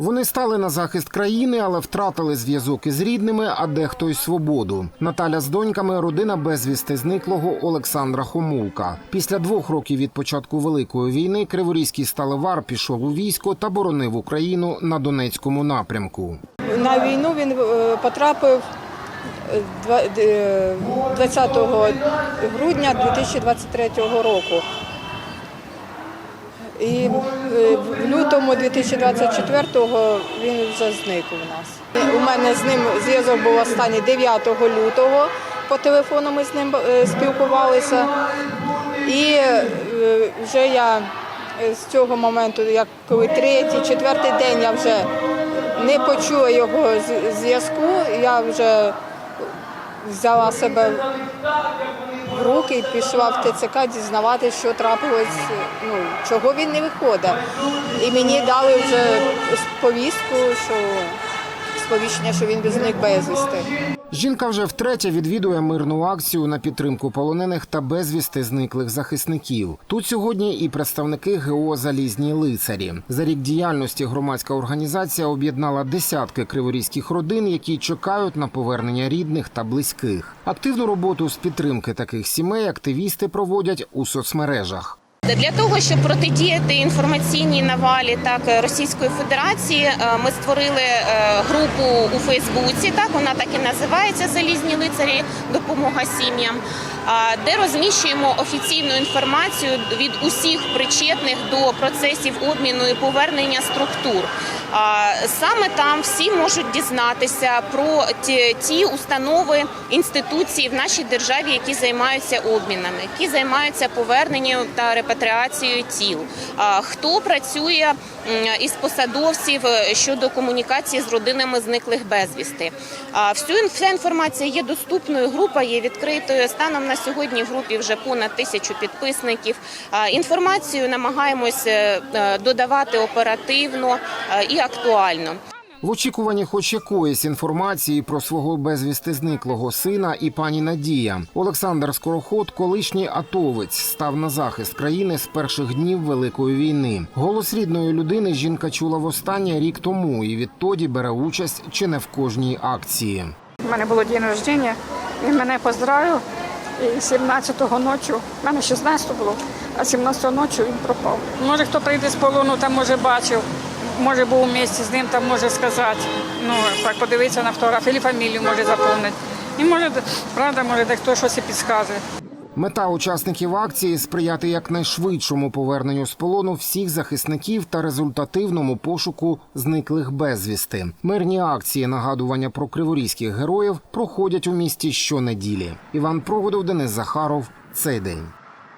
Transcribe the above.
Вони стали на захист країни, але втратили зв'язок із рідними, а дехто й свободу. Наталя з доньками родина безвісти зниклого Олександра Хомулка. Після двох років від початку великої війни Криворізький сталевар пішов у військо та боронив Україну на Донецькому напрямку. На війну він е, потрапив е, два- е, 20 грудня 2023 року. І е, в лютому 2024-го він вже зник у нас. У мене з ним зв'язок був останній 9 лютого. По телефону ми з ним е, спілкувалися. І е, вже я з цього моменту, як коли третій, четвертий день я вже не почула його зв'язку, я вже взяла себе в руки і пішла в ТЦК дізнаватися, що трапилось, ну, чого він не виходить. І мені дали вже повістку, що сповіщення, що він зник безвісти. Жінка вже втретє відвідує мирну акцію на підтримку полонених та безвісти зниклих захисників. Тут сьогодні і представники ГО Залізні лицарі. За рік діяльності громадська організація об'єднала десятки криворізьких родин, які чекають на повернення рідних та близьких. Активну роботу з підтримки таких сімей активісти проводять у соцмережах. Для того щоб протидіяти інформаційній навалі так Російської Федерації, е, ми створили е, групу у Фейсбуці. Так вона так і називається Залізні лицарі допомога сім'ям, де розміщуємо офіційну інформацію від усіх причетних до процесів обміну і повернення структур. Саме там всі можуть дізнатися про ті, установи, інституції в нашій державі, які займаються обмінами, які займаються поверненням та репатріацією тіл. Хто працює із посадовців е, щодо комунікації з родинами зниклих безвісти? Всю вся інформація є доступною. Група є відкритою. Станом на сьогодні в групі вже понад тисячу підписників. Інформацію намагаємось е, е, додавати оперативно і актуально. В очікуванні хоч якоїсь інформації про свого безвісти зниклого сина і пані Надія Олександр Скороход, колишній атовець, став на захист країни з перших днів Великої війни. Голос рідної людини жінка чула востаннє рік тому і відтоді бере участь чи не в кожній акції. У мене було день рождення, він мене поздравив. І 17-го ночі, в мене 16 було, а 17-го ночі він пропав. Може, хто прийде з полону, там може бачив, може був у місті з ним, там може сказати. Ну, так подивитися на фотографію, або фамілію може заповнити. І може, правда, може, дехто щось і підказує. Мета учасників акції сприяти якнайшвидшому поверненню з полону всіх захисників та результативному пошуку зниклих безвісти. Мирні акції нагадування про криворізьких героїв проходять у місті щонеділі. Іван Проводов, Денис Захаров. Цей день.